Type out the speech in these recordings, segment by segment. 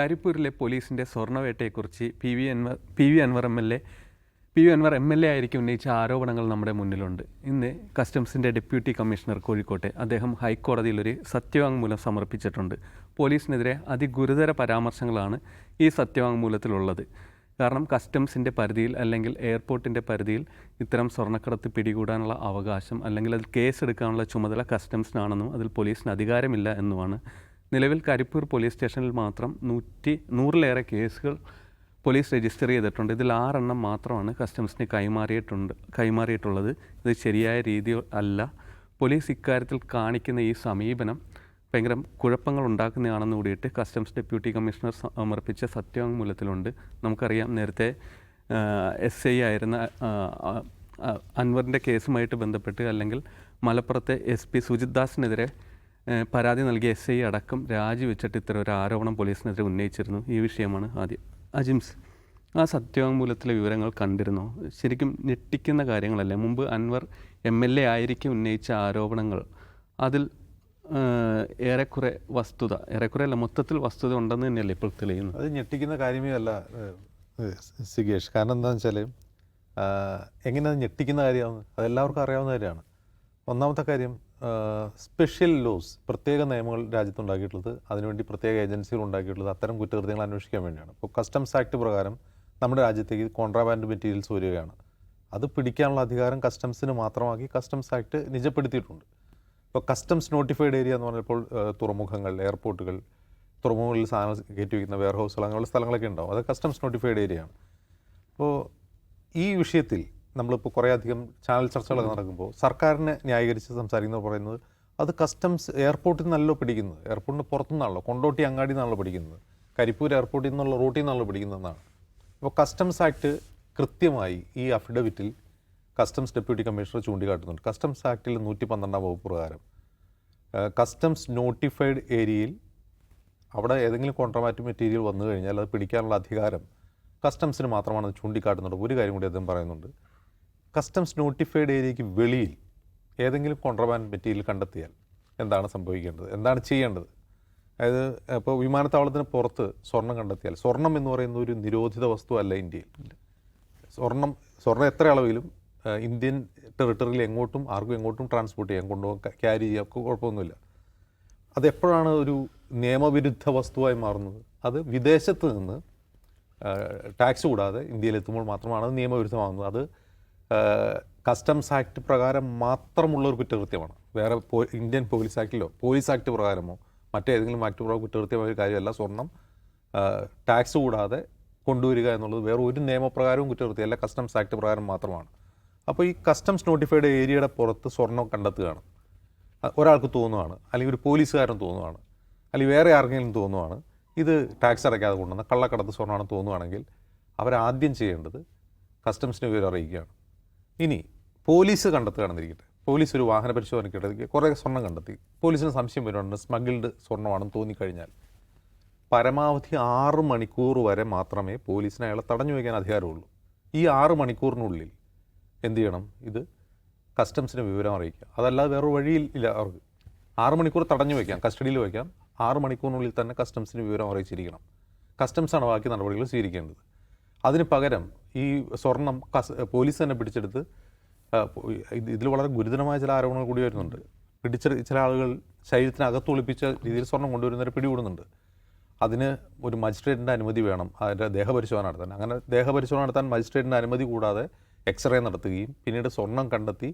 കരിപ്പൂരിലെ പോലീസിന്റെ സ്വർണവേട്ടയെക്കുറിച്ച് P V Anvar P V Anvar M L A P V Anvar M L A ആയിരിക്കും ഉന്നയിച്ച ആരോപണങ്ങൾ നമ്മുടെ മുന്നിലുണ്ട്. ഇന്ന് കസ്റ്റംസിന്റെ ഡെപ്യൂട്ടി കമ്മീഷണർ കോഴിക്കോട്ടെ അദ്ദേഹം ഹൈക്കോടതിയിൽ ഒരു സത്യവാങ്മൂലം സമർപ്പിച്ചിട്ടുണ്ട്. പോലീസിനെതിരെ അതിഗുരുതര പരാമർശങ്ങളാണ് ഈ സത്യവാങ്മൂലത്തിലുള്ളത്. കാരണം കസ്റ്റംസിന്റെ പരിധിയിൽ അല്ലെങ്കിൽ എയർപോർട്ടിന്റെ പരിധിയിൽ ഇത്തരം സ്വർണക്കടത്ത് പിടികൂടാനുള്ള അവകാശം അല്ലെങ്കിൽ അതിൽ കേസെടുക്കാനുള്ള ചുമതല കസ്റ്റംസിനാണെന്നും അതിൽ പോലീസിന് അധികാരമില്ല എന്നുമാണ് നിലവിൽ കരിപ്പൂർ പോലീസ് സ്റ്റേഷനിൽ മാത്രം നൂറ്റി നൂറിലേറെ കേസുകൾ പോലീസ് രജിസ്റ്റർ ചെയ്തിട്ടുണ്ട്. ഇതിൽ ആറെണ്ണം മാത്രമാണ് കസ്റ്റംസിന് കൈമാറിയിട്ടുണ്ട് കൈമാറിയിട്ടുള്ളത്. ഇത് ശരിയായ രീതി അല്ല. പോലീസ് ഇക്കാര്യത്തിൽ കാണിക്കുന്ന ഈ സമീപനം ഭയങ്കര കുഴപ്പങ്ങൾ ഉണ്ടാക്കുന്നതാണെന്ന് കൂടിയിട്ട് കസ്റ്റംസ് ഡെപ്യൂട്ടി കമ്മീഷണർ സമർപ്പിച്ച സത്യവാങ്മൂലത്തിലുണ്ട്. നമുക്കറിയാം നേരത്തെ എസ് ഐ ആയിരുന്ന അൻവറിന്റെ കേസുമായിട്ട് ബന്ധപ്പെട്ട് അല്ലെങ്കിൽ മലപ്പുറത്തെ എസ് പി സുജിത് ദാസിനെതിരെ പരാതി നൽകിയ എസ് ഐ അടക്കം രാജിവെച്ചിട്ട് ഇത്തരം ഒരു ആരോപണം പോലീസിനെതിരെ ഉന്നയിച്ചിരുന്നു. ഈ വിഷയമാണ് ആദ്യം. അജിംസ് ആ സത്യവാങ്മൂലത്തിലെ വിവരങ്ങൾ കണ്ടിരുന്നോ? ശരിക്കും ഞെട്ടിക്കുന്ന കാര്യങ്ങളല്ലേ? മുമ്പ് അൻവർ എം എൽ എ ആയിരിക്കും ഉന്നയിച്ച ആരോപണങ്ങൾ. അതിൽ ഏറെക്കുറെ വസ്തുത ഏറെക്കുറെ അല്ല മൊത്തത്തിൽ വസ്തുത ഉണ്ടെന്ന് തന്നെയല്ലേ ഇപ്പോൾ തെളിയുന്നത്? അത് ഞെട്ടിക്കുന്ന കാര്യമേ അല്ല സിഗേഷ് കാരണം എന്താണെന്ന് വെച്ചാൽ എങ്ങനെ അത് ഞെട്ടിക്കുന്ന കാര്യമാണ് അതെല്ലാവർക്കും അറിയാവുന്ന കാര്യമാണ്. ഒന്നാമത്തെ കാര്യം സ്പെഷ്യൽ ലോസ് പ്രത്യേക നിയമങ്ങൾ രാജ്യത്തുണ്ടാക്കിയിട്ടുള്ളത് അതിനുവേണ്ടി പ്രത്യേക ഏജൻസികൾ ഉണ്ടാക്കിയിട്ടുള്ളത് അത്തരം കുറ്റകൃത്യങ്ങൾ അന്വേഷിക്കാൻ വേണ്ടിയാണ്. ഇപ്പോൾ കസ്റ്റംസ് ആക്ട് പ്രകാരം നമ്മുടെ രാജ്യത്തേക്ക് കോൺട്രാബാൻഡ് മെറ്റീരിയൽസ് വരികയാണ്. അത് പിടിക്കാനുള്ള അധികാരം കസ്റ്റംസിന് മാത്രമാക്കി കസ്റ്റംസ് ആക്ട് നിജപ്പെടുത്തിയിട്ടുണ്ട്. ഇപ്പോൾ കസ്റ്റംസ് നോട്ടിഫൈഡ് ഏരിയ എന്ന് പറഞ്ഞപ്പോൾ തുറമുഖങ്ങൾ എയർപോർട്ടുകൾ തുറമുഖങ്ങളിൽ സാധനം കയറ്റി വയ്ക്കുന്ന വെയർ ഹൗസുകൾ അങ്ങനെയുള്ള സ്ഥലങ്ങളൊക്കെ ഉണ്ടാവും. അത് കസ്റ്റംസ് നോട്ടിഫൈഡ് ഏരിയയാണ് അപ്പോൾ ഈ വിഷയത്തിൽ നമ്മളിപ്പോൾ കുറേ അധികം ചാനൽ ചർച്ചകളൊക്കെ നടക്കുമ്പോൾ സർക്കാരിനെ ന്യായീകരിച്ച് സംസാരിക്കുന്നത് പറയുന്നത് അത് കസ്റ്റംസ് എയർപോർട്ടിൽ നിന്നല്ലോ പിടിക്കുന്നത്. എയർപോർട്ടിന് പുറത്തുനിന്നാണല്ലോ. കൊണ്ടോട്ടി അങ്ങാടി നിന്നാണല്ലോ പിടിക്കുന്നത്. കരിപ്പൂർ എയർപോർട്ടിൽ നിന്നുള്ള റൂട്ടിൽ നിന്നാണല്ലോ പിടിക്കുന്നതെന്നാണ് അപ്പോൾ കസ്റ്റംസ് ആക്ട് കൃത്യമായി ഈ അഫിഡവിറ്റിൽ കസ്റ്റംസ് ഡെപ്യൂട്ടി കമ്മീഷണർ ചൂണ്ടിക്കാട്ടുന്നുണ്ട്. കസ്റ്റംസ് ആക്ടിൽ നൂറ്റി പന്ത്രണ്ടാം വകുപ്പ് പ്രകാരം. കസ്റ്റംസ് നോട്ടിഫൈഡ് ഏരിയയിൽ അവിടെ ഏതെങ്കിലും കോൺട്രാമാറ്റ് മെറ്റീരിയൽ വന്നു കഴിഞ്ഞാൽ അത് പിടിക്കാനുള്ള അധികാരം കസ്റ്റംസിന് മാത്രമാണ് ചൂണ്ടിക്കാട്ടുന്നുണ്ട്. ഒരു കാര്യം കൂടി അദ്ദേഹം പറയുന്നുണ്ട്. കസ്റ്റംസ് നോട്ടിഫൈഡ് ഏരിയയ്ക്ക് വെളിയിൽ ഏതെങ്കിലും കോൺട്രാബാൻഡ് മെറ്റീരിയൽ കണ്ടെത്തിയാൽ എന്താണ് സംഭവിക്കേണ്ടത്? എന്താണ് ചെയ്യേണ്ടത്? അതായത് ഇപ്പോൾ വിമാനത്താവളത്തിന് പുറത്ത് സ്വർണം കണ്ടെത്തിയാൽ സ്വർണം എന്ന് പറയുന്ന ഒരു നിരോധിത വസ്തു അല്ല ഇന്ത്യയിൽ. സ്വർണം സ്വർണം എത്ര അളവിലും ഇന്ത്യൻ ടെറിട്ടറിയിൽ എങ്ങോട്ടും ആർക്കും എങ്ങോട്ടും ട്രാൻസ്പോർട്ട് ചെയ്യാം കൊണ്ടുപോകാൻ ക്യാരി ചെയ്യാം കുഴപ്പമൊന്നുമില്ല. അതെപ്പോഴാണ് ഒരു നിയമവിരുദ്ധ വസ്തുവായി മാറുന്നത്? അത് വിദേശത്ത് നിന്ന് ടാക്സ് കൂടാതെ ഇന്ത്യയിലെത്തുമ്പോൾ മാത്രമാണ് അത് നിയമവിരുദ്ധമാകുന്നത്. അത് കസ്റ്റംസ് ആക്ട് പ്രകാരം മാത്രമുള്ള ഒരു കുറ്റകൃത്യമാണ്. വേറെ ഇന്ത്യൻ പോലീസ് ആക്ടിലോ പോലീസ് ആക്ട് പ്രകാരമോ മറ്റേതെങ്കിലും ആക്ട് പ്രകാരം കുറ്റകൃത്യമായ ഒരു കാര്യമല്ല. സ്വർണം ടാക്സ് കൂടാതെ കൊണ്ടുവരിക എന്നുള്ളത് വേറെ ഒരു നിയമപ്രകാരവും കുറ്റകൃത്യമല്ല. കസ്റ്റംസ് ആക്ട് പ്രകാരം മാത്രമാണ്. അപ്പോൾ ഈ കസ്റ്റംസ് നോട്ടിഫൈഡ് ഏരിയയുടെ പുറത്ത് സ്വർണം കണ്ടെത്തുകയാണ്. ഒരാൾക്ക് തോന്നുവാണ്. അല്ലെങ്കിൽ ഒരു പോലീസുകാരൻ തോന്നുവാണ്. അല്ലെങ്കിൽ വേറെ ആർക്കെങ്കിലും തോന്നുവാണ്. ഇത് ടാക്സ് അടയ്ക്കാതെ കൊണ്ടുവന്ന കള്ളക്കടത്ത് സ്വർണമാണെന്ന് തോന്നുവാണെങ്കിൽ അവരാദ്യം ചെയ്യേണ്ടത് കസ്റ്റംസിന് വിവരം അറിയിക്കുകയാണ്. ഇനി പോലീസ് കണ്ടെത്തുകയാണെന്നിരിക്കട്ടെ പോലീസ് ഒരു വാഹന പരിശോധനയ്ക്കിടയ്ക്ക് കുറേ സ്വർണം കണ്ടെത്തി. പോലീസിന് സംശയം വരുന്നുണ്ട് സ്മഗിൾഡ് സ്വർണമാണെന്ന് തോന്നിക്കഴിഞ്ഞാൽ. പരമാവധി ആറ് മണിക്കൂർ വരെ മാത്രമേ പോലീസിന് അയാളെ തടഞ്ഞു വയ്ക്കാൻ അധികാരമുള്ളൂ. ഈ ആറ് മണിക്കൂറിനുള്ളിൽ എന്ത് ചെയ്യണം? ഇത് കസ്റ്റംസിന് വിവരം അറിയിക്കുക. അതല്ലാതെ വേറെ വഴിയിൽ ഇല്ല അവർക്ക്. ആറ് മണിക്കൂർ തടഞ്ഞു വയ്ക്കാം കസ്റ്റഡിയിൽ വയ്ക്കാം. ആറ് മണിക്കൂറിനുള്ളിൽ തന്നെ കസ്റ്റംസിന് വിവരം അറിയിച്ചിരിക്കണം. കസ്റ്റംസാണ് ബാക്കി നടപടികൾ സ്വീകരിക്കേണ്ടത്. അതിന് പകരം ഈ സ്വർണം കസ് പോലീസ് തന്നെ പിടിച്ചെടുത്ത് ഇതിൽ വളരെ ഗുരുതരമായ ചില ആരോപണങ്ങൾ കൂടി വരുന്നുണ്ട്. പിടിച്ച ചില ആളുകൾ ശരീരത്തിനകത്ത് ഒളിപ്പിച്ച രീതിയിൽ സ്വർണം കൊണ്ടുവരുന്നവരെ പിടികൂടുന്നുണ്ട്. അതിന് ഒരു മജിസ്ട്രേറ്റിന്റെ അനുമതി വേണം. അതിന്റെ ദേഹപരിശോധന നടത്താൻ. അങ്ങനെ ദേഹപരിശോധന നടത്താൻ മജിസ്ട്രേറ്റിന്റെ അനുമതി കൂടാതെ എക്സ്റേ നടത്തുകയും പിന്നീട് സ്വർണം കണ്ടെത്തി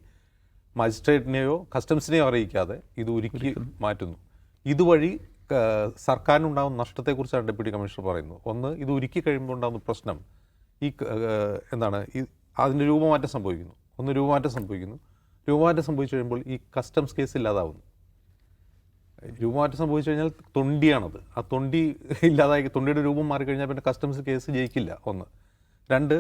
മജിസ്ട്രേറ്റിനെയോ കസ്റ്റംസിനെയോ അറിയിക്കാതെ ഇത് ഉരുക്കി മാറ്റുന്നു. ഇതുവഴി സർക്കാരിനുണ്ടാകുന്ന നഷ്ടത്തെക്കുറിച്ചാണ് ഡെപ്യൂട്ടി കമ്മീഷണർ പറയുന്നത്. ഒന്ന് ഇത് ഉരുക്കി കഴിയുമ്പോൾ ഉണ്ടാകുന്ന പ്രശ്നം ഈ എന്താണ് ഈ അതിന്റെ രൂപമാറ്റം സംഭവിക്കുന്നു. ഒന്ന് രൂപമാറ്റം സംഭവിക്കുന്നു. രൂപമാറ്റം സംഭവിച്ചു കഴിയുമ്പോൾ ഈ കസ്റ്റംസ് കേസ് ഇല്ലാതാവുന്നു. രൂപമാറ്റം സംഭവിച്ചു കഴിഞ്ഞാൽ തൊണ്ടിയാണത്. ആ തൊണ്ടി ഇല്ലാതായി തൊണ്ടിയുടെ രൂപം മാറിക്കഴിഞ്ഞാൽ പിന്നെ കസ്റ്റംസ് കേസ് ജയിക്കില്ല. ഒന്ന്. രണ്ട്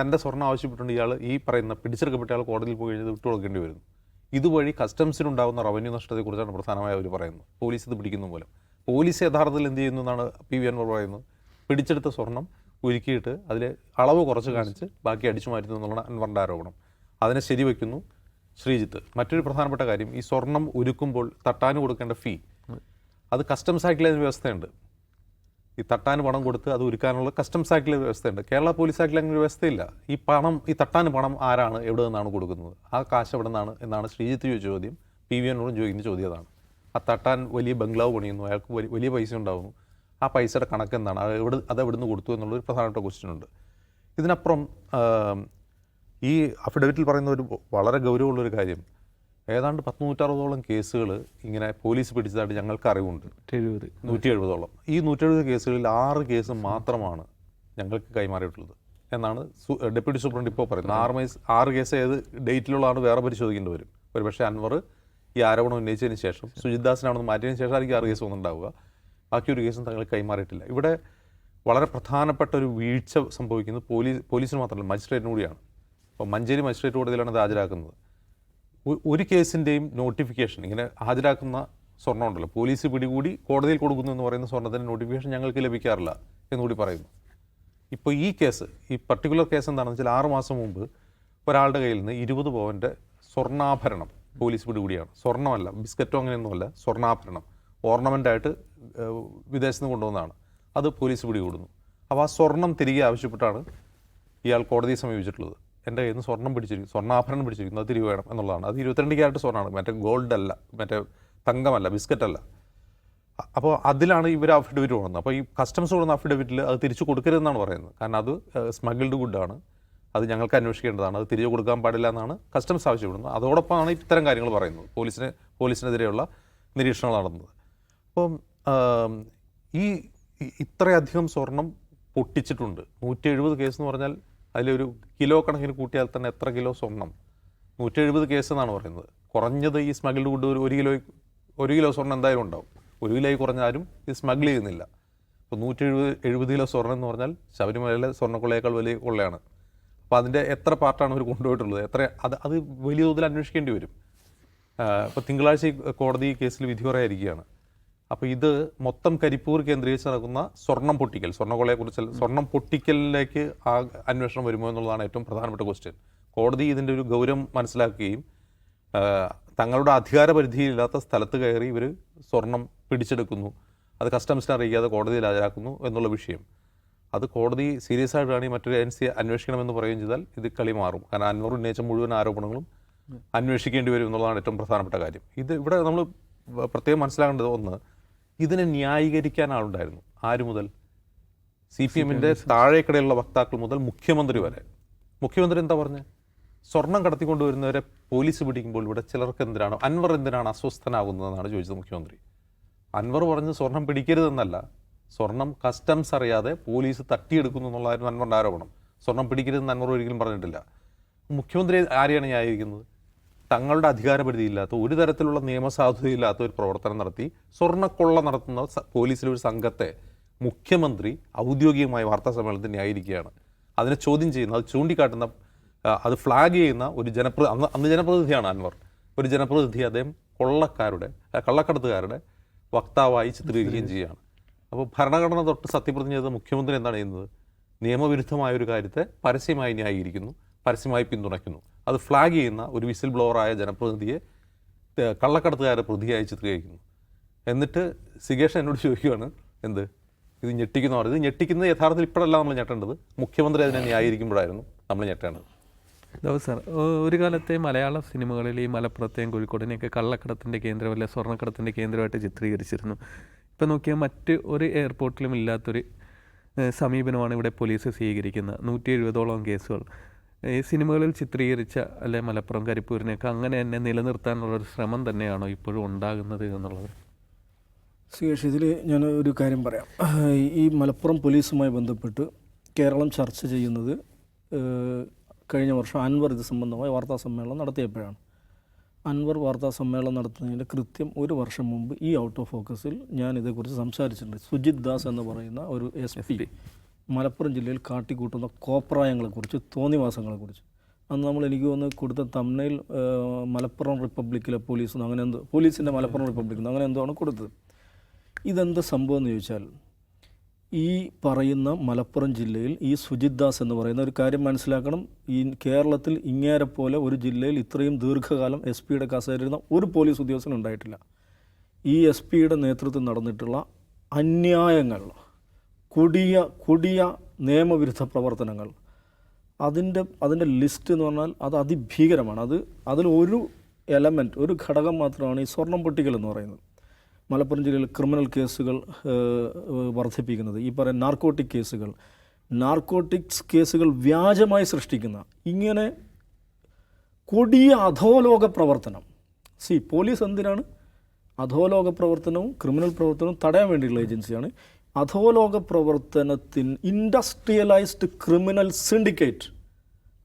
തന്റെ സ്വർണം ആവശ്യപ്പെട്ടുകൊണ്ട് ഇയാൾ ഈ പറയുന്ന പിടിച്ചെടുക്കപ്പെട്ട ആൾ കോടതിയിൽ പോയി കഴിഞ്ഞത് വിട്ടു കൊടുക്കേണ്ടി വരുന്നു. ഇതുവഴി കസ്റ്റംസിനുണ്ടാകുന്ന റവന്യൂ നഷ്ടത്തെക്കുറിച്ചാണ് പ്രധാനമായി അവർ പറയുന്നത്. പോലീസ് ഇത് പിടിക്കുന്ന മൂലം. പോലീസ് യഥാർത്ഥത്തിൽ എന്ത് ചെയ്യുന്നു എന്നാണ് പി വി അൻവർ പറയുന്നത്. പിടിച്ചെടുത്ത സ്വർണം ഉരുക്കിയിട്ട് അതിൽ അളവ് കുറച്ച് കാണിച്ച് ബാക്കി അടിച്ചു മാറ്റുന്നു എന്നുള്ളതാണ് അൻവറിന്റെ ആരോപണം. അതിനെ ശരിവെക്കുന്നു ശ്രീജിത്ത്. മറ്റൊരു പ്രധാനപ്പെട്ട കാര്യം ഈ സ്വർണം ഉരുക്കുമ്പോൾ തട്ടാൻ കൊടുക്കേണ്ട ഫീ അത് കസ്റ്റംസ് ആയിട്ടുള്ള വ്യവസ്ഥയുണ്ട്. ഈ തട്ടാൻ പണം കൊടുത്ത് അത് ഒരുക്കാനുള്ള കസ്റ്റംസ് ആക്ടിലെ വ്യവസ്ഥയുണ്ട്. കേരള പോലീസ് ആക്ടിൽ അങ്ങനെ ഒരു വ്യവസ്ഥയില്ല. ഈ പണം ഈ തട്ടാൻ പണം ആരാണ് എവിടെ നിന്നാണ് കൊടുക്കുന്നത്? ആ കാശ് എവിടെ നിന്നാണ് എന്നാണ് ശ്രീജിത്ത് ചോദിച്ച ചോദ്യം. പി വി എന്നോടും ചോദിക്കുന്ന ചോദ്യം അതാണ്. ആ തട്ടാൻ വലിയ ബംഗ്ലാവ് പണിയുന്നു. അയാൾക്ക് വലി- വലിയ പൈസ ഉണ്ടാകുന്നു ആ പൈസയുടെ കണക്ക് എന്താണ്? അത് എവിടെ അത് എവിടെ നിന്ന് കൊടുത്തു എന്നുള്ളൊരു പ്രധാനപ്പെട്ട ക്വസ്റ്റ്യൻ ഉണ്ട്. ഇതിനപ്പുറം ഈ അഫിഡവിറ്റിൽ പറയുന്ന ഒരു വളരെ ഗൗരവമുള്ളൊരു കാര്യം. ഏതാണ്ട് പത്ത് നൂറ്ററുപതോളം കേസുകൾ ഇങ്ങനെ പോലീസ് പിടിച്ചതായിട്ട് ഞങ്ങൾക്ക് അറിവുണ്ട്. എഴുപത് നൂറ്റി എഴുപതോളം ഈ നൂറ്റി എഴുപത് കേസുകളിൽ ആറ് കേസ് മാത്രമാണ് ഞങ്ങൾക്ക് കൈമാറിയിട്ടുള്ളത് എന്നാണ് ഡെപ്യൂട്ടി സൂപ്രണ്ട് ഇപ്പോൾ പറയുന്നത്. ആറ് മൈസ് ആറ് കേസ് ഏത് ഡേറ്റിലുള്ളതാണ് വേറെ പരിശോധിക്കേണ്ടി വരും. ഒരു പക്ഷേ അൻവർ ഈ ആരോപണം ഉന്നയിച്ചതിന് ശേഷം സുജിത് ദാസിനാണെന്ന് മാറ്റിയതിന് ശേഷം ആയിരിക്കും ആറ് കേസ് ഒന്നുണ്ടാവുക ബാക്കി ഒരു കേസും തങ്ങൾ കൈമാറിയിട്ടില്ല. ഇവിടെ വളരെ പ്രധാനപ്പെട്ട ഒരു വീഴ്ച സംഭവിക്കുന്നത് പോലീസ് പോലീസിന് മാത്രമല്ല മജിസ്ട്രേറ്റിന് കൂടിയാണ്. അപ്പോൾ മഞ്ചേരി മജിസ്ട്രേറ്റ് കോടതിയിലാണ് ഇത് ഹാജരാക്കുന്നത്. ഒരു കേസിന്റെയും നോട്ടിഫിക്കേഷൻ ഇങ്ങനെ ഹാജരാക്കുന്ന സ്വർണം ഉണ്ടല്ലോ പോലീസ് പിടികൂടി കോടതിയിൽ കൊടുക്കുന്നു എന്ന് പറയുന്ന സ്വർണത്തിന്റെ നോട്ടിഫിക്കേഷൻ ഞങ്ങൾക്ക് ലഭിക്കാറില്ല എന്നുകൂടി പറയുന്നു. ഇപ്പോൾ ഈ കേസ് ഈ പർട്ടിക്കുലർ കേസ് എന്താണെന്ന് വെച്ചാൽ ആറ് മാസം മുമ്പ് ഒരാളുടെ കയ്യിൽ നിന്ന് ഇരുപത് പവന്റെ സ്വർണാഭരണം പോലീസ് പിടികൂടിയാണ്. സ്വർണമല്ല ബിസ്ക്കറ്റോ അങ്ങനെയൊന്നുമല്ല സ്വർണാഭരണം. ഓർണമെന്റായിട്ട് വിദേശത്ത് നിന്ന് കൊണ്ടുവന്നതാണ്. അത് പോലീസ് പിടികൂടുന്നു. അപ്പോൾ ആ സ്വർണം തിരികെ ആവശ്യപ്പെട്ടാണ് ഇയാൾ കോടതിയെ സമീപിച്ചിട്ടുള്ളത്. എന്റെ കയ്യിൽ നിന്ന് സ്വർണം പിടിച്ചിരിക്കും സ്വർണാഭരണം പിടിച്ചിരിക്കുന്നു. അത് തിരികെ വേണം എന്നുള്ളതാണ്. അത് ഇരുപത്തിരണ്ട് ക്യാരറ്റ് സ്വർണമാണ് മറ്റേ ഗോൾഡ് അല്ല മറ്റേ തങ്കമല്ല ബിസ്ക്കറ്റ് അല്ല അപ്പോൾ അതിലാണ് ഇവർ അഫിഡവിറ്റ് കൊടുക്കുന്നത് അപ്പോൾ ഈ കസ്റ്റംസ് കൊടുക്കുന്ന അഫിഡവിറ്റിൽ അത് തിരിച്ചു കൊടുക്കരുതെന്നാണ് പറയുന്നത്. കാരണം അത് സ്മഗിൾഡ് ഗുഡാണ് അത് ഞങ്ങൾക്ക് അന്വേഷിക്കേണ്ടതാണ്. അത് തിരിച്ചു കൊടുക്കാൻ പാടില്ല എന്നാണ് കസ്റ്റംസ് ആവശ്യപ്പെടുന്നത്. അതോടൊപ്പമാണ് ഇത്തരം കാര്യങ്ങൾ പറയുന്നത്. പോലീസിന് പോലീസിനെതിരെയുള്ള നിരീക്ഷണങ്ങൾ നടന്നത്. അപ്പം ഈ- ഇത്രയധികം സ്വർണം പൊട്ടിച്ചിട്ടുണ്ട്. നൂറ്റി എഴുപത് കേസ് എന്ന് പറഞ്ഞാൽ അതിലൊരു കിലോ കണക്കിന് കൂട്ടിയാൽ തന്നെ എത്ര കിലോ സ്വർണം? നൂറ്റി എഴുപത് കേസ് എന്നാണ് പറയുന്നത്. കുറഞ്ഞത് ഈ സ്മഗിൾഡ് കൊണ്ട് ഒരു ഒരു കിലോ ഒരു കിലോ സ്വർണം എന്തായാലും ഉണ്ടാവും. ഒരു കിലോയിൽ കുറഞ്ഞാലും ഇത് സ്മഗിൾ ചെയ്യുന്നില്ല. അപ്പോൾ നൂറ്റി എഴുപത് എഴുപത് കിലോ സ്വർണം എന്ന് പറഞ്ഞാൽ ശബരിമലയിലെ സ്വർണക്കൊള്ളയേക്കാൾ വലിയ കൊള്ളയാണ്. അപ്പോൾ അതിന്റെ എത്ര പാർട്ടാണ് അവർ കൊണ്ടുപോയിട്ടുള്ളത്? എത്ര അത് അത് വലിയ തോതിൽ അന്വേഷിക്കേണ്ടി വരും. ഇപ്പോൾ തിങ്കളാഴ്ച കോടതി കേസിൽ വിധി പറയാതിരിക്കുകയാണ് അപ്പോൾ ഇത് മൊത്തം കരിപ്പൂർ കേന്ദ്രീകരിച്ച് നടക്കുന്ന സ്വർണം പൊട്ടിക്കൽ സ്വർണക്കൊള്ളയെക്കുറിച്ച് സ്വർണം പൊട്ടിക്കലിലേക്ക് ആ അന്വേഷണം വരുമോ എന്നുള്ളതാണ് ഏറ്റവും പ്രധാനപ്പെട്ട ക്വസ്റ്റ്യൻ കോടതി ഇതിന്റെ ഒരു ഗൗരവം മനസ്സിലാക്കുകയും തങ്ങളുടെ അധികാര പരിധിയിലില്ലാത്ത സ്ഥലത്ത് കയറി ഇവർ സ്വർണം പിടിച്ചെടുക്കുന്നു. അത് കസ്റ്റംസിനെ അറിയിക്കാതെ കോടതിയിൽ ഹാജരാക്കുന്നു എന്നുള്ള വിഷയം. അത് കോടതി സീരിയസ് ആയിട്ടാണെങ്കിൽ മറ്റൊരു ഏജൻസി അന്വേഷിക്കണമെന്ന് പറയുകയും ചെയ്താൽ ഇത് കളി മാറും. കാരണം അൻവർ ഉന്നയിച്ച മുഴുവൻ ആരോപണങ്ങളും അന്വേഷിക്കേണ്ടി വരും എന്നുള്ളതാണ് ഏറ്റവും പ്രധാനപ്പെട്ട കാര്യം. ഇത് ഇവിടെ നമ്മൾ പ്രത്യേകം മനസ്സിലാക്കേണ്ടത് ഒന്ന് ഇതിനെ ന്യായീകരിക്കാൻ ആളുണ്ടായിരുന്നു. ആര് മുതൽ? സി പി എമ്മിന്റെ താഴേക്കിടയിലുള്ള വക്താക്കൾ മുതൽ മുഖ്യമന്ത്രി വരെ. മുഖ്യമന്ത്രി എന്താ പറഞ്ഞത് സ്വർണം കടത്തിക്കൊണ്ടുവരുന്നവരെ പോലീസ് പിടിക്കുമ്പോൾ ഇവിടെ ചിലർക്ക് എന്തിനാണ് അൻവർ എന്തിനാണ് അസ്വസ്ഥനാകുന്നതെന്നാണ് ചോദിച്ചത് മുഖ്യമന്ത്രി. അൻവർ പറഞ്ഞ് സ്വർണം പിടിക്കരുതെന്നല്ല സ്വർണം കസ്റ്റംസ് അറിയാതെ പോലീസ് തട്ടിയെടുക്കുന്നു എന്നുള്ളതായിരുന്നു അൻവറിന്റെ ആരോപണം. സ്വർണം പിടിക്കരുതെന്ന് അൻവർ ഒരിക്കലും പറഞ്ഞിട്ടില്ല. മുഖ്യമന്ത്രി ആരെയാണ് ന്യായീകരിക്കുന്നത്? തങ്ങളുടെ അധികാരപരിധിയില്ലാത്ത ഒരു തരത്തിലുള്ള നിയമസാധുതയില്ലാത്ത ഒരു പ്രവർത്തനം നടത്തി സ്വർണക്കൊള്ള നടത്തുന്ന പോലീസിലെ ഒരു സംഘത്തെ മുഖ്യമന്ത്രി ഔദ്യോഗികമായ വാർത്താ സമ്മേളനത്തിൽ ന്യായീകരിക്കുകയാണ്. അതിനെ ചോദ്യം ചെയ്യുന്ന അത് ചൂണ്ടിക്കാട്ടുന്ന അത് ഫ്ലാഗ് ചെയ്യുന്ന ഒരു ജനപ്രതി അന്ന് അന്ന് ജനപ്രതിനിധിയാണ് അൻവർ. ഒരു ജനപ്രതിനിധി അദ്ദേഹം കൊള്ളക്കാരുടെ കള്ളക്കടത്തുകാരുടെ വക്താവായി ചിത്രീകരിക്കുകയും ചെയ്യുകയാണ്. അപ്പോൾ ഭരണഘടന തൊട്ട് സത്യപ്രതിജ്ഞ ചെയ്ത മുഖ്യമന്ത്രി എന്താണ് ചെയ്യുന്നത്? നിയമവിരുദ്ധമായ ഒരു കാര്യത്തെ പരസ്യമായി ന്യായീകരിക്കുന്നു പരസ്യമായി പിന്തുണയ്ക്കുന്നു. അത് ഫ്ലാഗ് ചെയ്യുന്ന ഒരു വിസിൽ ബ്ലോവറായ ജനപ്രതിനിധിയെ കള്ളക്കടത്തുകാരെ പ്രതിയായി ചിത്രീകരിക്കുന്നു. എന്നിട്ട് സികേഷൻ എന്നോട് ചോദിക്കുകയാണ് എന്ത്? ഇത് ഞെട്ടിക്കുന്ന പറഞ്ഞത്. ഞെട്ടിക്കുന്നത് യഥാർത്ഥത്തിൽ ഇപ്പോഴല്ല നമ്മൾ ഞെട്ടേണ്ടത്. മുഖ്യമന്ത്രി അതിനെ ന്യായീകരിക്കുമ്പോഴായിരുന്നു നമ്മൾ ഞെട്ടേണ്ടത്. ദാവൂദ് സാർ ഒരു കാലത്തെ മലയാള സിനിമകളിൽ ഈ മലപ്പുറത്തെയും കോഴിക്കോടിനെയൊക്കെ കള്ളക്കടത്തിന്റെ കേന്ദ്രം അല്ലെ സ്വർണക്കടത്തിന്റെ കേന്ദ്രമായിട്ട് ചിത്രീകരിച്ചിരുന്നു. ഇപ്പം നോക്കിയാൽ മറ്റ് ഒരു എയർപോർട്ടിലും ഇല്ലാത്തൊരു സമീപനമാണ് ഇവിടെ പോലീസ് സ്വീകരിക്കുന്നത്. നൂറ്റി എഴുപതോളം കേസുകൾ. ഈ സിനിമകളിൽ ചിത്രീകരിച്ച അല്ലെ മലപ്പുറം കരിപ്പൂരിനെയൊക്കെ അങ്ങനെ തന്നെ നിലനിർത്താനുള്ള ഒരു ശ്രമം തന്നെയാണോ ഇപ്പോഴും ഉണ്ടാകുന്നത് എന്നുള്ളത്? സുരേഷ് ഇതിൽ ഞാൻ ഒരു കാര്യം പറയാം. ഈ മലപ്പുറം പോലീസുമായി ബന്ധപ്പെട്ട് കേരളം ചർച്ച ചെയ്യുന്നത് കഴിഞ്ഞ വർഷം അൻവർ ഇത് സംബന്ധമായ വാർത്താ സമ്മേളനം നടത്തിയപ്പോഴാണ്. അൻവർ വാർത്താ സമ്മേളനം നടത്തുന്നതിന്റെ കൃത്യം ഒരു വർഷം മുമ്പ് ഈ ഔട്ട് ഓഫ് ഫോക്കസിൽ ഞാൻ ഇതേക്കുറിച്ച് സംസാരിച്ചിട്ടുണ്ട്. സുജിത് ദാസ് എന്ന് പറയുന്ന ഒരു എസ് മലപ്പുറം ജില്ലയിൽ കാട്ടിക്കൂട്ടുന്ന കോപ്രായങ്ങളെക്കുറിച്ച് തോന്നിവാസങ്ങളെക്കുറിച്ച്. അന്ന് നമ്മൾ എനിക്ക് തോന്നുന്നു കൊടുത്ത തമ്മിൽ മലപ്പുറം റിപ്പബ്ലിക്കിലെ പോലീസ് അങ്ങനെ എന്തോ പോലീസിന്റെ മലപ്പുറം റിപ്പബ്ലിക്കിൽ അങ്ങനെ എന്തോ ആണ് കൊടുത്തത്. ഇതെന്ത് സംഭവം എന്ന് ചോദിച്ചാൽ ഈ പറയുന്ന മലപ്പുറം ജില്ലയിൽ ഈ സുജിത് ദാസ് എന്ന് പറയുന്ന ഒരു കാര്യം മനസ്സിലാക്കണം. ഈ കേരളത്തിൽ ഇങ്ങേരെ പോലെ ഒരു ജില്ലയിൽ ഇത്രയും ദീർഘകാലം എസ് പിയുടെ കസേരയിരുന്ന ഒരു പോലീസ് ഉദ്യോഗസ്ഥനും ഉണ്ടായിട്ടില്ല. ഈ എസ് പിയുടെ നേതൃത്വത്തിൽ നടന്നിട്ടുള്ള അന്യായങ്ങൾ കൊടിയ കൊടിയ നിയമവിരുദ്ധ പ്രവർത്തനങ്ങൾ. അതിന്റെ അതിന്റെ ലിസ്റ്റ് എന്ന് പറഞ്ഞാൽ അത് അതിഭീകരമാണ്. അത് അതിൽ ഒരു എലമെന്റ് ഒരു ഘടകം മാത്രമാണ് ഈ സ്വർണം പൊട്ടിക്കൽ എന്ന് പറയുന്നത്. മലപ്പുറം ജില്ലയിൽ ക്രിമിനൽ കേസുകൾ വർദ്ധിപ്പിക്കുന്നത്. ഈ പറയുന്ന നാർക്കോട്ടിക് കേസുകൾ. നാർക്കോട്ടിക്സ് കേസുകൾ വ്യാജമായി സൃഷ്ടിക്കുന്ന ഇങ്ങനെ കൊടിയ അധോലോക പ്രവർത്തനം. സി പോലീസ് എന്തിനാണ്? അധോലോക പ്രവർത്തനവും ക്രിമിനൽ പ്രവർത്തനവും തടയാൻ വേണ്ടിയുള്ള ഏജൻസിയാണ് അധോലോക പ്രവർത്തനത്തിന് ഇൻഡസ്ട്രിയലൈസ്ഡ് ക്രിമിനൽ സിൻഡിക്കേറ്റ്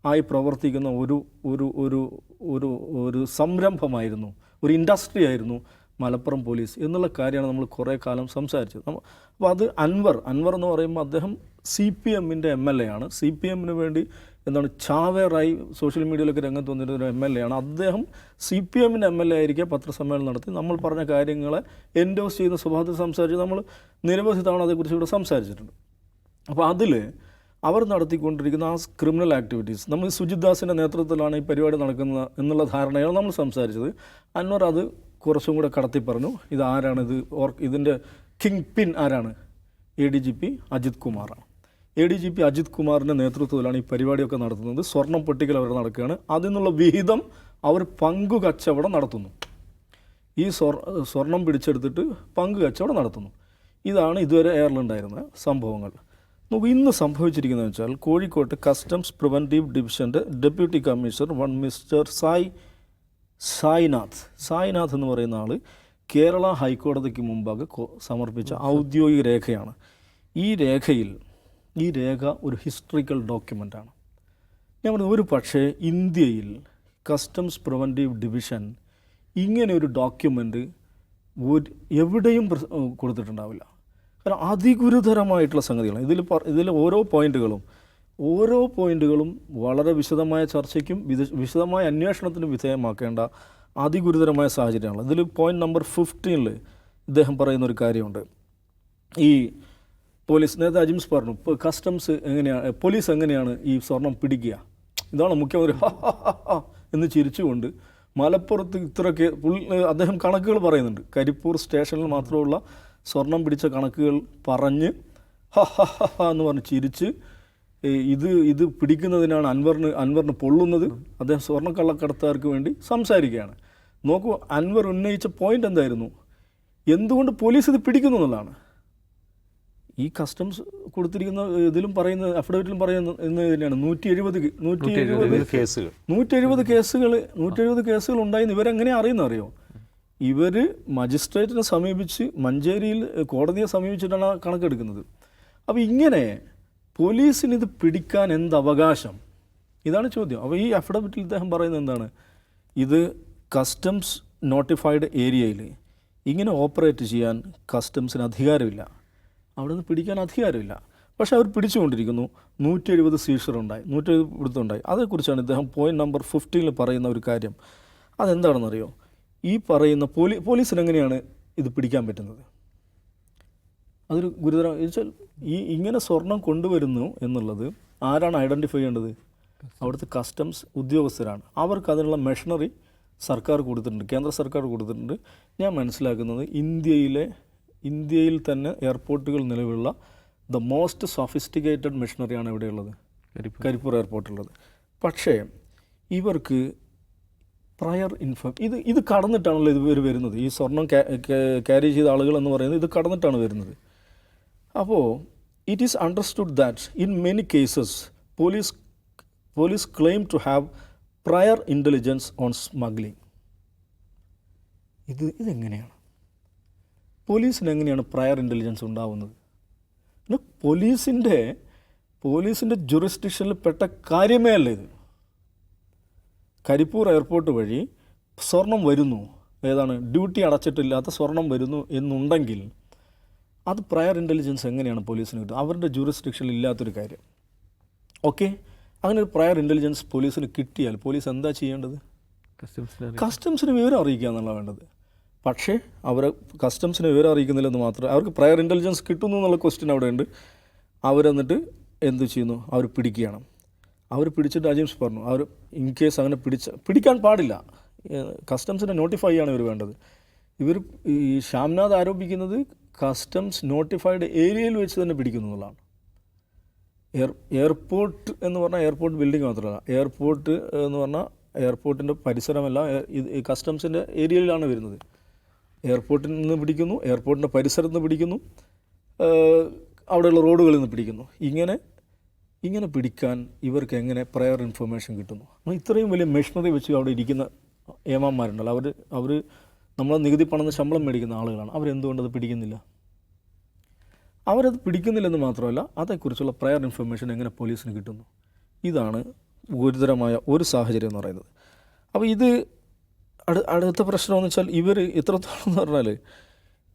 ആയി പ്രവർത്തിക്കുന്ന ഒരു ഒരു ഒരു ഒരു ഒരു സംരംഭമായിരുന്നു. ഒരു ഇൻഡസ്ട്രി ആയിരുന്നു മലപ്പുറം പോലീസ് എന്നുള്ള കാര്യമാണ് നമ്മൾ കുറേ കാലം സംസാരിച്ചത്. അപ്പോൾ അത് അൻവർ അൻവർ എന്ന് പറയുമ്പോൾ അദ്ദേഹം സി പി എമ്മിന്റെ എം എൽ എ ആണ്. സി പി എമ്മിന് വേണ്ടി എന്താണ് ചാവേറായി സോഷ്യൽ മീഡിയയിലൊക്കെ രംഗത്ത് വന്നിരുന്ന ഒരു എം എൽ എ ആണ് അദ്ദേഹം സി പി എമ്മിന്റെ എം എൽ എ ആയിരിക്കെ പത്രസമ്മേളനം നടത്തി. നമ്മൾ പറഞ്ഞ കാര്യങ്ങളെ എൻഡോസ് ചെയ്യുന്ന സ്വഭാവത്തിൽ സംസാരിച്ച് നമ്മൾ നിരവധി തവണ അതേക്കുറിച്ച് ഇവിടെ സംസാരിച്ചിട്ടുണ്ട്. അപ്പോൾ അതിൽ അവർ നടത്തിക്കൊണ്ടിരിക്കുന്ന ആ ക്രിമിനൽ ആക്ടിവിറ്റീസ് നമ്മൾ സുജിത് ദാസിന്റെ നേതൃത്വത്തിലാണ് ഈ പരിപാടി നടക്കുന്നത് എന്നുള്ള ധാരണയാണ് നമ്മൾ സംസാരിച്ചത്. അൻവർ അത് കുറച്ചും കൂടെ കടത്തി പറഞ്ഞു. ഇത് ആരാണ്? ഇത് ഓർ ഇതിന്റെ കിങ് പിൻ ആരാണ്? A D G P Ajith കുമാറാണ്. A D G P Ajith കുമാറിന്റെ നേതൃത്വത്തിലാണ് ഈ പരിപാടിയൊക്കെ നടത്തുന്നത്. സ്വർണം പൊട്ടിക്കൽ അവർ നടക്കുകയാണ്. അതിൽ നിന്നുള്ള വിഹിതം അവർ പങ്കു കച്ചവടം നടത്തുന്നു. ഈ സ്വർ സ്വർണം പിടിച്ചെടുത്തിട്ട് പങ്കു കച്ചവടം നടത്തുന്നു. ഇതാണ് ഇതുവരെ എയറിലുണ്ടായിരുന്ന സംഭവങ്ങൾ. നമുക്ക് ഇന്ന് സംഭവിച്ചിരിക്കുന്നത് വെച്ചാൽ കോഴിക്കോട്ട് കസ്റ്റംസ് പ്രിവന്റീവ് ഡിവിഷന്റെ deputy commissioner one mister Sai Sainath. Sainath എന്ന് പറയുന്ന ആൾ കേരള ഹൈക്കോടതിക്ക് മുമ്പാകെ സമർപ്പിച്ച ഔദ്യോഗിക രേഖയാണ്. ഈ രേഖയിൽ ഈ രേഖ ഒരു ഹിസ്റ്ററിക്കൽ ഡോക്യുമെന്റാണ് ഞാൻ പറഞ്ഞു ഒരു പക്ഷേ ഇന്ത്യയിൽ കസ്റ്റംസ് പ്രിവന്റീവ് ഡിവിഷൻ ഇങ്ങനെ ഒരു ഡോക്യുമെന്റ് ഒരു എവിടെയും കൊടുത്തിട്ടുണ്ടാവില്ല. കാരണം അതിഗുരുതരമായിട്ടുള്ള സംഗതികളാണ്. ഇതിൽ ഇതിൽ ഓരോ പോയിന്റുകളും ഓരോ പോയിന്റുകളും വളരെ വിശദമായ ചർച്ചയ്ക്കും വിശദമായ അന്വേഷണത്തിനും വിധേയമാക്കേണ്ട അതിഗുരുതരമായ സാഹചര്യമാണ്. ഇതിൽ പോയിന്റ് നമ്പർ ഫിഫ്റ്റീനിൽ ഇദ്ദേഹം പറയുന്ന ഒരു കാര്യമുണ്ട്. ഈ പോലീസ് നേരത്തെ അജിംസ് പറഞ്ഞു കസ്റ്റംസ് എങ്ങനെയാണ് പോലീസ് എങ്ങനെയാണ് ഈ സ്വർണം പിടിക്കുക? ഇതാണ് മുഖ്യമന്ത്രി എന്ന് ചിരിച്ചുകൊണ്ട് മലപ്പുറത്ത് ഇത്രയൊക്കെ അദ്ദേഹം കണക്കുകൾ പറയുന്നുണ്ട്. കരിപ്പൂർ സ്റ്റേഷനിൽ മാത്രമുള്ള സ്വർണം പിടിച്ച കണക്കുകൾ പറഞ്ഞ് ഹ എന്ന് പറഞ്ഞ് ചിരിച്ച് ഇത് ഇത് പിടിക്കുന്നതിനാണ് അൻവറിന് അൻവറിന് പൊള്ളുന്നത്. അദ്ദേഹം സ്വർണക്കള്ളക്കടത്തുകാർക്ക് വേണ്ടി സംസാരിക്കുകയാണ്. നോക്കൂ അൻവർ ഉന്നയിച്ച പോയിന്റ് എന്തായിരുന്നു? എന്തുകൊണ്ട് പോലീസ് ഇത് പിടിക്കുന്നു എന്നുള്ളതാണ്. ഈ കസ്റ്റംസ് കൊടുത്തിരിക്കുന്ന ഇതിലും പറയുന്ന അഫിഡവിറ്റിലും പറയുന്ന എന്ന് തന്നെയാണ്. നൂറ്റി എഴുപത് നൂറ്റി എഴുപത് കേസുകൾ. നൂറ്റി എഴുപത് കേസുകൾ നൂറ്റി എഴുപത് കേസുകൾ ഉണ്ടായിന്ന് ഇവരെങ്ങനെ അറിയുന്ന അറിയോ? ഇവർ മജിസ്ട്രേറ്റിനെ സമീപിച്ച് മഞ്ചേരിയിൽ കോടതിയെ സമീപിച്ചിട്ടാണ് ആ കണക്കെടുക്കുന്നത്. അപ്പോൾ ഇങ്ങനെ പോലീസിന് ഇത് പിടിക്കാൻ എന്ത് അവകാശം? ഇതാണ് ചോദ്യം. അപ്പോൾ ഈ അഫിഡവിറ്റിൽ ഇദ്ദേഹം പറയുന്നത് എന്താണ്? ഇത് കസ്റ്റംസ് നോട്ടിഫൈഡ് ഏരിയയിൽ ഇങ്ങനെ ഓപ്പറേറ്റ് ചെയ്യാൻ കസ്റ്റംസിന് അധികാരമില്ല. അവിടെ നിന്ന് പിടിക്കാൻ അധികാരമില്ല. പക്ഷെ അവർ പിടിച്ചുകൊണ്ടിരിക്കുന്നു. നൂറ്റി എഴുപത് സീഷർ ഉണ്ടായി നൂറ്റി എഴുപത് പിടുത്തമുണ്ടായി അതേക്കുറിച്ചാണ് ഇദ്ദേഹം പോയിന്റ് നമ്പർ ഫിഫ്റ്റീനിൽ പറയുന്ന ഒരു കാര്യം. അതെന്താണെന്നറിയോ? ഈ പറയുന്ന പോലീ പോലീസിനെങ്ങനെയാണ് ഇത് പിടിക്കാൻ പറ്റുന്നത്? അതൊരു ഗുരുതരം വെച്ചാൽ ഈ ഇങ്ങനെ സ്വർണം കൊണ്ടുവരുന്നു എന്നുള്ളത് ആരാണ് ഐഡന്റിഫൈ ചെയ്യേണ്ടത്? അവിടുത്തെ കസ്റ്റംസ് ഉദ്യോഗസ്ഥരാണ്. അവർക്ക് അതിനുള്ള മെഷീനറി സർക്കാർ കൊടുത്തിട്ടുണ്ട്. കേന്ദ്ര സർക്കാർ കൊടുത്തിട്ടുണ്ട്. ഞാൻ മനസ്സിലാക്കുന്നത് ഇന്ത്യയിലെ ഇന്ത്യയിൽ തന്നെ എയർപോർട്ടുകൾ നിലവിലുള്ള ദ മോസ്റ്റ് സോഫിസ്റ്റിക്കേറ്റഡ് മെഷീനറിയാണ് ഇവിടെയുള്ളത് കരിപ്പൂർ. എയർപോർട്ടുള്ളത് പക്ഷേ ഇവർക്ക് പ്രയർ ഇൻഫോം ഇത് ഇത് കടന്നിട്ടാണല്ലോ ഇത് ഇവർ വരുന്നത്. ഈ സ്വർണം ക്യാരി ചെയ്ത ആളുകൾ എന്ന് പറയുന്നത് ഇത് കടന്നിട്ടാണ് വരുന്നത്. അപ്പോൾ it is understood that in many cases police police claim to have prior intelligence on smuggling ഇത് ഇതെങ്ങനെയാണ്? പോലീസിന് എങ്ങനെയാണ് പ്രയർ ഇന്റലിജൻസ് ഉണ്ടാവുന്നത്? പിന്നെ പോലീസിന്റെ പോലീസിന്റെ ജുറിസ്ഡിക്ഷനിൽ പെട്ട കാര്യമേ അല്ല ഇത്. കരിപ്പൂർ എയർപോർട്ട് വഴി സ്വർണം വരുന്നു. ഏതാണ്? ഡ്യൂട്ടി അടച്ചിട്ടില്ലാത്ത സ്വർണം വരുന്നു എന്നുണ്ടെങ്കിൽ അത് പ്രയർ ഇന്റലിജൻസ് എങ്ങനെയാണ് പോലീസിന് കിട്ടുക? അവരുടെ ജൂറിസ്ഡിക്ഷനിൽ ഇല്ലാത്തൊരു കാര്യം. ഓക്കെ അങ്ങനെ ഒരു പ്രയർ ഇന്റലിജൻസ് പോലീസിന് കിട്ടിയാൽ പോലീസ് എന്താ ചെയ്യേണ്ടത്? കസ്റ്റംസിന് വിവരം അറിയിക്കുക എന്നുള്ള വേണ്ടത്. പക്ഷേ അവർ കസ്റ്റംസിന് വിവരം അറിയിക്കുന്നില്ലെന്ന് മാത്രം അവർക്ക് പ്രയർ ഇന്റലിജൻസ് കിട്ടുന്നു എന്നുള്ള ക്വസ്റ്റ്യൻ അവിടെ ഉണ്ട്. അവരെന്നിട്ട് എന്ത് ചെയ്യുന്നു? അവർ പിടിക്കുകയാണ്. അവർ പിടിച്ചിട്ട് അജീംസ് പറഞ്ഞു അവർ ഇൻ കേസ് അങ്ങനെ പിടിച്ച പിടിക്കാൻ പാടില്ല. കസ്റ്റംസിനെ നോട്ടിഫൈ ആണ് ഇവർ വേണ്ടത്. ഇവർ ഈ ഷാംനാഥ് ആരോപിക്കുന്നത് കസ്റ്റംസ് നോട്ടിഫൈഡ് ഏരിയയിൽ വെച്ച് തന്നെ പിടിക്കുന്നു എന്നുള്ളതാണ്. എയർ എയർപോർട്ട് എന്ന് പറഞ്ഞാൽ എയർപോർട്ട് ബിൽഡിംഗ് മാത്രമല്ല. എയർപോർട്ട് എന്ന് പറഞ്ഞാൽ എയർപോർട്ടിന്റെ പരിസരമല്ല ഇത് കസ്റ്റംസിന്റെ ഏരിയയിലാണ് വരുന്നത്. എയർപോർട്ടിൽ നിന്ന് പിടിക്കുന്നു എയർപോർട്ടിന്റെ പരിസരത്ത് നിന്ന് പിടിക്കുന്നു അവിടെയുള്ള റോഡുകളിൽ നിന്ന് പിടിക്കുന്നു. ഇങ്ങനെ ഇങ്ങനെ പിടിക്കാൻ ഇവർക്ക് എങ്ങനെ പ്രയർ ഇൻഫർമേഷൻ കിട്ടുന്നു? അപ്പോൾ ഇത്രയും വലിയ മെഷീനറി വെച്ച് അവിടെ ഇരിക്കുന്ന ഏമാന്മാരുണ്ടല്ലോ. അവർ അവർ നമ്മളെ നികുതി പണം ശമ്പളം മേടിക്കുന്ന ആളുകളാണ്. അവരെന്തുകൊണ്ട് അത് പിടിക്കുന്നില്ല? അവരത് പിടിക്കുന്നില്ലെന്ന് മാത്രമല്ല അതേക്കുറിച്ചുള്ള പ്രയർ ഇൻഫർമേഷൻ എങ്ങനെ പോലീസിന് കിട്ടുന്നു? ഇതാണ് ഗുരുതരമായ ഒരു സാഹചര്യം എന്ന് പറയുന്നത്. അപ്പോൾ ഇത് അടു അടുത്ത പ്രശ്നമെന്ന് വെച്ചാൽ ഇവർ എത്രത്തോളം എന്ന് പറഞ്ഞാൽ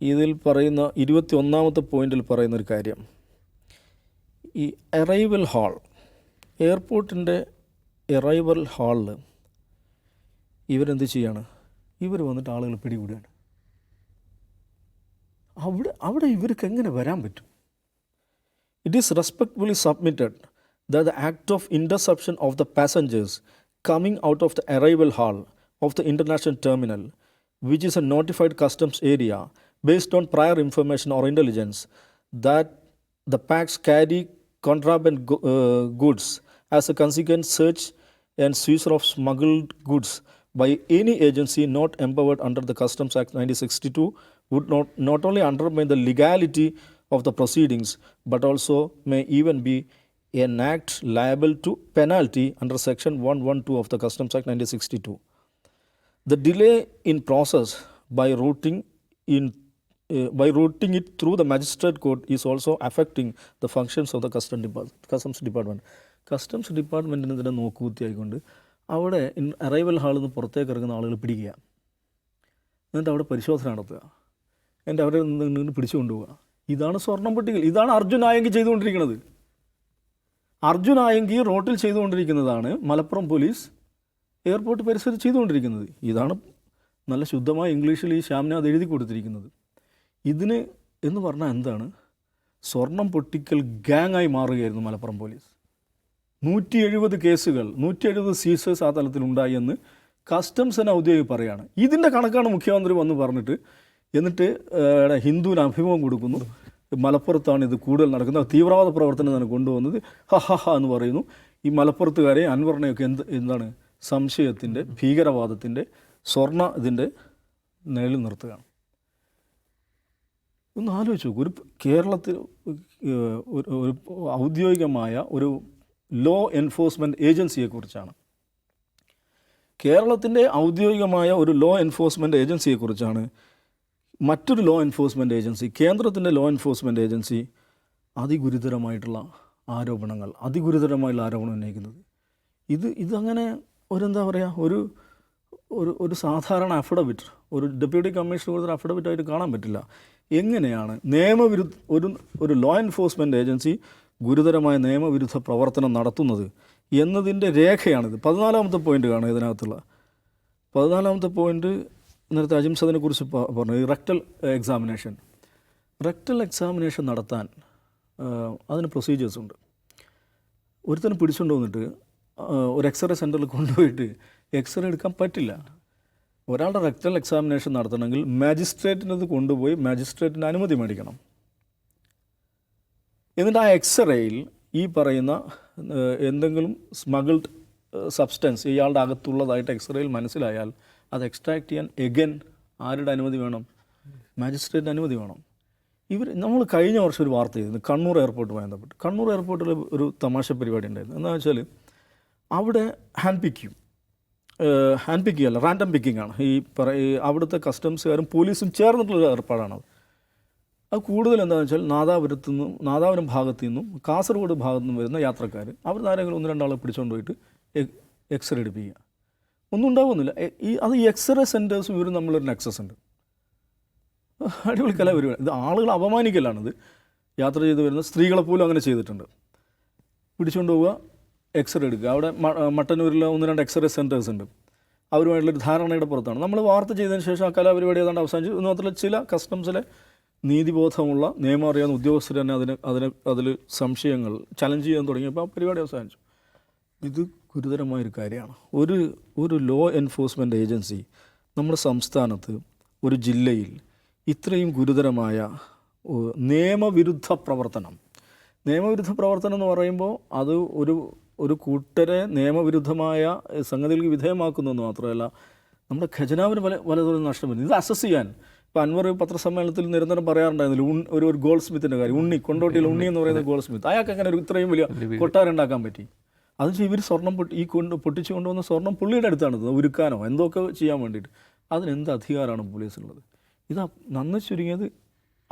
ഇതിൽ പറയുന്ന ഇരുപത്തി ഒന്നാമത്തെ പോയിന്റിൽ പറയുന്ന ഒരു കാര്യം. ഈ അറൈവൽ ഹാൾ എയർപോർട്ടിന്റെ എറൈവൽ ഹാളിൽ ഇവരെന്ത് ചെയ്യാണ്? ഇവർ വന്നിട്ട് ആളുകൾ പിടികൂടുകയാണ്. അവിടെ അവിടെ ഇവർക്ക് എങ്ങനെ വരാൻ പറ്റും? It is respectfully submitted the act of interception of the passengers coming out of the arrival hall of the international terminal, which is a notified customs area based on prior information or intelligence that the packs carry contraband go- uh, goods as a consequence, search and seizure of smuggled goods by any agency not empowered under the Customs Act 1962 would not, not only undermine the legality of the proceedings but also may even be an act liable to penalty under section 112 of the Customs Act 1962. The delay in process by routing in uh, by routing it through the magistrate court is also affecting the functions of the custom department. customs department. Customs ഡിപ്പാർട്ട്മെന്റിന് തന്നെ നോക്കുകുത്തിയായിക്കൊണ്ട് അവിടെ arrival ഹാളിൽ നിന്ന് പുറത്തേക്ക് ഇറങ്ങുന്ന ആളുകൾ പിടിക്കുക എന്നിട്ട് അവിടെ പരിശോധന നടത്തുക എന്നിട്ട് അവരെ നിന്ന് പിടിച്ചു കൊണ്ടുപോവുക ഇതാണ് സ്വർണം പെട്ടികൾ ഇതാണ് അർജുൻ ആയങ്കി ചെയ്തുകൊണ്ടിരിക്കുന്നത് അർജുൻ ആയങ്കി റോട്ടിൽ ചെയ്തുകൊണ്ടിരിക്കുന്നതാണ് മലപ്പുറം പോലീസ് എയർപോർട്ട് പരിസരം ചെയ്തുകൊണ്ടിരിക്കുന്നത്. ഇതാണ് നല്ല ശുദ്ധമായ ഇംഗ്ലീഷിൽ ഈ ശ്യാംനാഥ് എഴുതി കൊടുത്തിരിക്കുന്നത്. ഇതിന് എന്ന് പറഞ്ഞാൽ എന്താണ്? സ്വർണം പൊട്ടിക്കൽ ഗ്യാങ്ങായി മാറുകയായിരുന്നു മലപ്പുറം പോലീസ്. നൂറ്റി എഴുപത് കേസുകൾ നൂറ്റി എഴുപത് സീസേഴ്സ് ആ തലത്തിൽ ഉണ്ടായി എന്ന് കസ്റ്റംസിന് ഔദ്യോഗിക പറയാണ്. ഇതിന്റെ കണക്കാണ് മുഖ്യമന്ത്രി വന്ന് പറഞ്ഞിട്ട് എന്നിട്ട് ഹിന്ദുവിന് അഭിമുഖം കൊടുക്കുന്നു. മലപ്പുറത്താണ് ഇത് കൂടുതൽ നടക്കുന്നത്. തീവ്രവാദ പ്രവർത്തനം തന്നെ കൊണ്ടുവന്നത്. ഹ ഹ ഹ എന്ന് പറയുന്നു. ഈ മലപ്പുറത്തുകാരെ അൻവറിനെയൊക്കെ എന്ത് എന്താണ് സംശയത്തിന്റെ ഭീകരവാദത്തിന്റെ സ്വർണ ഇതിന്റെ നിഴലിൽ നിർത്തുകയാണ്. ഒന്ന് ആലോചിച്ച് ഒരു കേരളത്തിൽ ഒരു ഔദ്യോഗികമായ ഒരു ലോ എൻഫോഴ്സ്മെന്റ് ഏജൻസിയെക്കുറിച്ചാണ് കേരളത്തിന്റെ ഔദ്യോഗികമായ ഒരു ലോ എൻഫോഴ്സ്മെന്റ് ഏജൻസിയെക്കുറിച്ചാണ് മറ്റൊരു ലോ എൻഫോഴ്സ്മെന്റ് ഏജൻസി കേന്ദ്രത്തിന്റെ ലോ എൻഫോഴ്സ്മെന്റ് ഏജൻസി അതിഗുരുതരമായിട്ടുള്ള ആരോപണങ്ങൾ അതിഗുരുതരമായിട്ടുള്ള ആരോപണം ഉന്നയിക്കുന്നത്. ഇത് ഇതങ്ങനെ ഒരു എന്താ പറയുക ഒരു ഒരു ഒരു സാധാരണ അഫിഡവിറ്റ് ഒരു ഡെപ്യൂട്ടി കമ്മീഷണർ കൊടുത്തൊരു അഫിഡവിറ്റ് ആയിട്ട് കാണാൻ പറ്റില്ല. എങ്ങനെയാണ് നിയമവിരുദ്ധ ഒരു ഒരു ലോ എൻഫോഴ്സ്മെന്റ് ഏജൻസി ഗുരുതരമായ നിയമവിരുദ്ധ പ്രവർത്തനം നടത്തുന്നത് എന്നതിന്റെ രേഖയാണിത്. പതിനാലാമത്തെ പോയിന്റ് കാണുക ഇതിനകത്തുള്ള. പതിനാലാമത്തെ പോയിന്റ് നേരത്തെ അജിംസദിനെ കുറിച്ച് പറഞ്ഞു. ഈ റെക്ടൽ എക്സാമിനേഷൻ റെക്ടൽ എക്സാമിനേഷൻ നടത്താൻ അതിന് പ്രൊസീജിയേഴ്സ് ഉണ്ട്. ഒരുത്തനെ പിടിച്ചുകൊണ്ട് വന്നിട്ട് ഒരു എക്സ്റേ സെന്ററിൽ കൊണ്ടുപോയിട്ട് എക്സ്റേ എടുക്കാൻ പറ്റില്ല. ഒരാളുടെ റെക്ടൽ എക്സാമിനേഷൻ നടത്തണമെങ്കിൽ മാജിസ്ട്രേറ്റിനത് കൊണ്ടുപോയി മാജിസ്ട്രേറ്റിന്റെ അനുമതി മേടിക്കണം. എന്നിട്ട് ആ എക്സ്റേയിൽ ഈ പറയുന്ന എന്തെങ്കിലും സ്മഗിൾഡ് സബ്സ്റ്റൻസ് ഇയാളുടെ അകത്തുള്ളതായിട്ട് എക്സ്റേയിൽ മനസ്സിലായാൽ അത് എക്സ്ട്രാക്ട് ചെയ്യാൻ എഗൻ ആരുടെ അനുമതി വേണം? മാജിസ്ട്രേറ്റിന്റെ അനുമതി വേണം. ഇവർ നമ്മൾ കഴിഞ്ഞ വർഷം ഒരു വാർത്ത ചെയ്തിരുന്നു കണ്ണൂർ എയർപോർട്ടുമായി ബന്ധപ്പെട്ട്. കണ്ണൂർ എയർപോർട്ടിൽ ഒരു തമാശ പരിപാടി ഉണ്ടായിരുന്നു. എന്താ വെച്ചാൽ അവിടെ ഹാൻഡ് പിക്ക് ചെയ്യും. ഹാൻഡ് പിക്ക് ചെയ്യല്ല റാൻഡം പിക്കിംഗ് ആണ്. ഈ പറ അവിടുത്തെ കസ്റ്റംസുകാരും പോലീസും ചേർന്നിട്ടുള്ള ഏർപ്പാടാണ് അത്. കൂടുതൽ എന്താണെന്ന് വെച്ചാൽ നാദാപുരത്തു നിന്നും നാദാപുരം ഭാഗത്തു നിന്നും കാസർഗോഡ് ഭാഗത്തു നിന്നും വരുന്ന യാത്രക്കാർ അവർ ആരെങ്കിലും ഒന്ന് രണ്ടാളെ പിടിച്ചുകൊണ്ട് പോയിട്ട് എക്സ്റേ എടുപ്പിക്കുക. ഒന്നും ഉണ്ടാവുന്നില്ല. ഈ അത് ഈ എക്സ്റേ സെന്റേഴ്സും ഇവരും നമ്മളൊരു നെക്സസ് ഉണ്ട്. അടിപൊളി കലാപരിപാടി. ഇത് ആളുകൾ അപമാനിക്കലാണിത് യാത്ര ചെയ്ത് വരുന്ന സ്ത്രീകളെ പോലും അങ്ങനെ ചെയ്തിട്ടുണ്ട്. പിടിച്ചുകൊണ്ട് പോവുക എക്സ്റേ എടുക്കുക. അവിടെ മട്ടന്നൂരിൽ ഒന്ന് രണ്ട് എക്സ്റേ സെന്റേഴ്സ് ഉണ്ട്. അവരുമായിട്ടുള്ളൊരു ധാരണയുടെ പുറത്താണ്. നമ്മൾ വാർത്ത ചെയ്തതിന് ശേഷം ആ കലാപരിപാടി ഏതാണ്ട് അവസാനിച്ചു. എന്ന് മാത്രമല്ല ചില കസ്റ്റംസിലെ നീതിബോധമുള്ള നിയമം അറിയാവുന്ന ഉദ്യോഗസ്ഥർ തന്നെ അതിന് അതിന് അതിൽ സംശയങ്ങൾ ചലഞ്ച് ചെയ്യാൻ തുടങ്ങിയപ്പോൾ ആ പരിപാടി അവസാനിച്ചു. ഇത് ഗുരുതരമായൊരു കാര്യമാണ്. ഒരു ഒരു ലോ എൻഫോഴ്സ്മെന്റ് ഏജൻസി നമ്മുടെ സംസ്ഥാനത്ത് ഒരു ജില്ലയിൽ ഇത്രയും ഗുരുതരമായ നിയമവിരുദ്ധ പ്രവർത്തനം. നിയമവിരുദ്ധ പ്രവർത്തനം എന്ന് പറയുമ്പോൾ അത് ഒരു ഒരു കൂട്ടരെ നിയമവിരുദ്ധമായ സംഗതികൾക്ക് വിധേയമാക്കുന്നതെന്ന് മാത്രമല്ല നമ്മുടെ ഖജനാവിന് പല പലതരം നഷ്ടം വരുന്നു. ഇത് അസസ് ചെയ്യാൻ. ഇപ്പോൾ അൻവർ പത്രസമ്മേളനത്തിൽ നിരന്തരം പറയാറുണ്ടായിരുന്നില്ല ഉൺ ഒരു ഒരു ഗോൾഡ് സ്മിത്തിന്റെ കാര്യം. ഉണ്ണി കൊണ്ടോട്ടിയിൽ ഉണ്ണി എന്ന് പറയുന്ന ഗോൾഡ് സ്മിത്ത് അയാൾക്ക് അങ്ങനെ ഒരു ഇത്രയും വലിയ കൊട്ടാരം ഉണ്ടാക്കാൻ പറ്റി. അത് ഇവർ സ്വർണം പൊട്ടി ഈ കൊണ്ട് പൊട്ടിച്ചു കൊണ്ടുവന്ന സ്വർണം പുള്ളിയുടെ അടുത്താണ് ഉരുക്കാനോ എന്തൊക്കെ ചെയ്യാൻ വേണ്ടിയിട്ട്. അതിനെന്ത് അധികാരമാണ് പോലീസിനുള്ളത്? ഇത് നന്ന് ചുരുങ്ങിയത്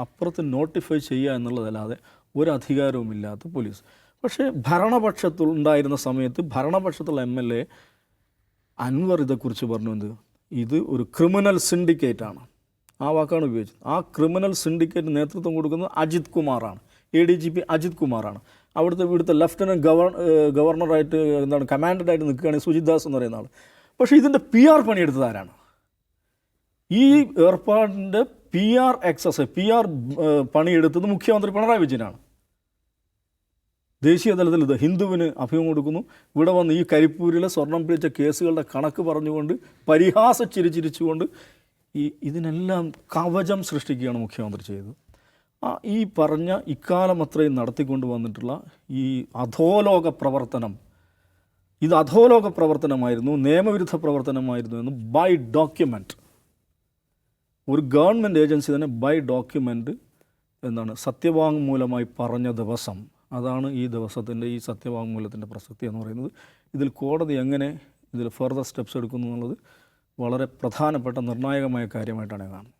അപ്പുറത്ത് നോട്ടിഫൈ ചെയ്യുക എന്നുള്ളതല്ലാതെ ഒരു അധികാരവുമില്ലാത്ത പോലീസ്. പക്ഷേ ഭരണപക്ഷത്തിൽ ഉണ്ടായിരുന്ന സമയത്ത് ഭരണപക്ഷത്തുള്ള എം എൽ എ അൻവർ ഇതേക്കുറിച്ച് പറഞ്ഞു എന്ത്? ഇത് ഒരു ക്രിമിനൽ സിൻഡിക്കേറ്റ് ആണ് ആ വാക്കാണ് ഉപയോഗിച്ചത്. ആ ക്രിമിനൽ സിൻഡിക്കേറ്റ് നേതൃത്വം കൊടുക്കുന്നത് അജിത് കുമാറാണ്. A D G P Ajith കുമാറാണ്. അവിടുത്തെ ഇവിടുത്തെ ലഫ്റ്റനന്റ് ഗവർ ഗവർണറായിട്ട് എന്താണ് കമാൻഡന്റായിട്ട് നിൽക്കുകയാണെങ്കിൽ സുജിത് ദാസ് എന്ന് പറയുന്ന ആൾ പക്ഷേ ഇതിന്റെ പി ആർ പണിയെടുത്തത് ആരാണ്? ഈ ഏർപ്പാടിന്റെ P R excess P R പണിയെടുത്തത് മുഖ്യമന്ത്രി പിണറായി വിജയനാണ്. ദേശീയ തലത്തിൽ ഇത് ഹിന്ദുവിന് അഭിമുഖം കൊടുക്കുന്നു. ഇവിടെ വന്ന് ഈ കരിപ്പൂരിലെ സ്വർണം പിടിച്ച കേസുകളുടെ കണക്ക് പറഞ്ഞുകൊണ്ട് പരിഹാസ ചിരിച്ചുകൊണ്ട് ഈ ഇതിനെല്ലാം കവചം സൃഷ്ടിക്കുകയാണ് മുഖ്യമന്ത്രി ചെയ്തത്. ആ ഈ പറഞ്ഞ ഇക്കാലം അത്രയും നടത്തിക്കൊണ്ട് വന്നിട്ടുള്ള ഈ അധോലോക പ്രവർത്തനം ഇത് അധോലോക പ്രവർത്തനമായിരുന്നു നിയമവിരുദ്ധ പ്രവർത്തനമായിരുന്നു എന്ന് ബൈ ഡോക്യുമെന്റ് ഒരു ഗവൺമെന്റ് ഏജൻസി തന്നെ ബൈ ഡോക്യുമെന്റ് എന്താണ് സത്യവാങ്മൂലമായി പറഞ്ഞ ദിവസം അതാണ് ഈ ദിവസത്തിന്റെ ഈ സത്യവാങ്മൂലത്തിന്റെ പ്രസക്തി എന്ന് പറയുന്നത്. ഇതിൽ കോടതി എങ്ങനെ ഇതിൽ ഫർദർ സ്റ്റെപ്സ് എടുക്കുന്നു എന്നുള്ളത് വളരെ പ്രധാനപ്പെട്ട നിർണായകമായ കാര്യമായിട്ടാണ് കാണുന്നത്.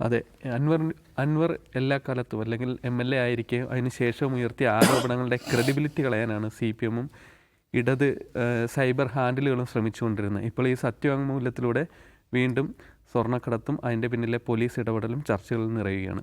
അതെ അൻവർ അൻവർ എല്ലാ കാലത്തും അല്ലെങ്കിൽ എം എൽ എ ആയിരിക്കെ അതിന് ശേഷവും ഉയർത്തിയ ആരോപണങ്ങളുടെ ക്രെഡിബിലിറ്റി കളയാനാണ് സി പി എമ്മും ഇടത് സൈബർ ഹാൻഡിലുകളും ശ്രമിച്ചുകൊണ്ടിരുന്നത്. ഇപ്പോൾ ഈ സത്യവാങ്മൂലത്തിലൂടെ വീണ്ടും സ്വർണക്കടത്തും അതിന്റെ പിന്നിലെ പോലീസ് ഇടപെടലും ചർച്ചകളിൽ നിറയുകയാണ്.